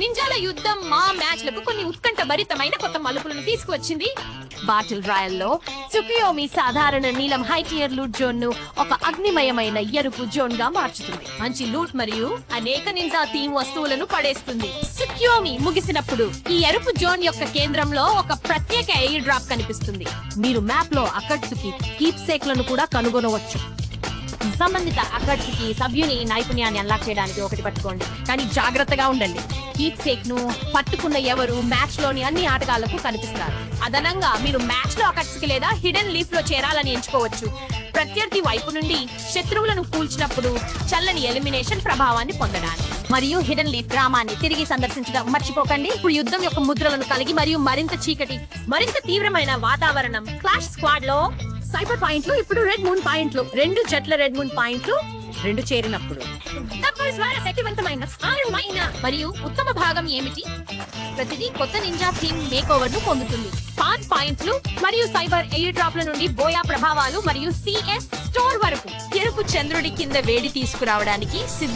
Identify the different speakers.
Speaker 1: నింజాల యుద్ధం మా మ్యాచ్లకు కొన్ని ఉత్కంఠ భరితమైన కొత్త మలుపులను తీసుకువచ్చింది. బాటిల్ రాయల్లో సుకియోమి సాధారణ నీలం హై టియర్ లూట్ జోన్ను ఒక అగ్నిమయమైన ఎరుపు జోన్గా మార్చుతుంది. మంచి లూట్ మరియు అనేక నింజా థీమ్ వస్తువులను పడేస్తుంది. సుక్యోమి ముగిసినప్పుడు ఈ ఎరుపు జోన్ యొక్క కేంద్రంలో ఒక ప్రత్యేక ఎయిర్ డ్రాప్ కనిపిస్తుంది. మీరు మ్యాప్లో అకట్సుకి కీప్ సేక్లను కూడా కనుగొనవచ్చు. సంబంధిత అక్కడికి సభ్యుని నైపుణ్యాన్ని అన్లాక్ చేయడానికి ఒకటి పట్టుకోండి. కానీ జాగ్రత్తగా ఉండండి. కీప్ సేక్ను పట్టుకున్న ఎవరు మ్యాచ్లోని అన్ని ఆటగాళ్ళకు కనిపిస్తారు. అదనంగా మీరు మ్యాచ్లో అకట్స్కి లేదా హిడెన్ లీఫ్లో చేరాలని ఎంచుకోవచ్చు. ప్రత్యర్థి వైపు నుండి శత్రువులను కూల్చినప్పుడు చల్లని ఎలిమినేషన్ ప్రభావాన్ని పొందడానికి. మరియు హిడెన్ లీఫ్ గ్రామాన్ని తిరిగి సందర్శించడం మర్చిపోకండి. ఇప్పుడు యుద్ధం యొక్క ముద్రలను కలిగి మరియు మరింత చీకటి మరింత తీవ్రమైన వాతావరణం. క్లాష్ స్క్వాడ్లో సైబర్ పాయింట్లు ఇప్పుడు రెడ్ మూన్ పాయింట్లు రెండు జట్ల రెడ్ మూన్ పాయింట్లు రెండు చేరినప్పుడు. తక్కువ ద్వారా శక్తివంతమైన మరియు ఉత్తమ భాగం ఏమిటి? ప్రతిదీ కొత్త నింజా థీమ్ మేక్ ఓవర్ను పొందుతుంది. పాన్ పాయింట్లు మరియు సైబర్ ఎయిర్ డ్రాప్ల నుండి బోయా ప్రభావాలు మరియు సిఎస్ స్టోర్ వరకు. ఎరుపు చంద్రుడి కింద వేడి తీసుకురావడానికి సిద్ధం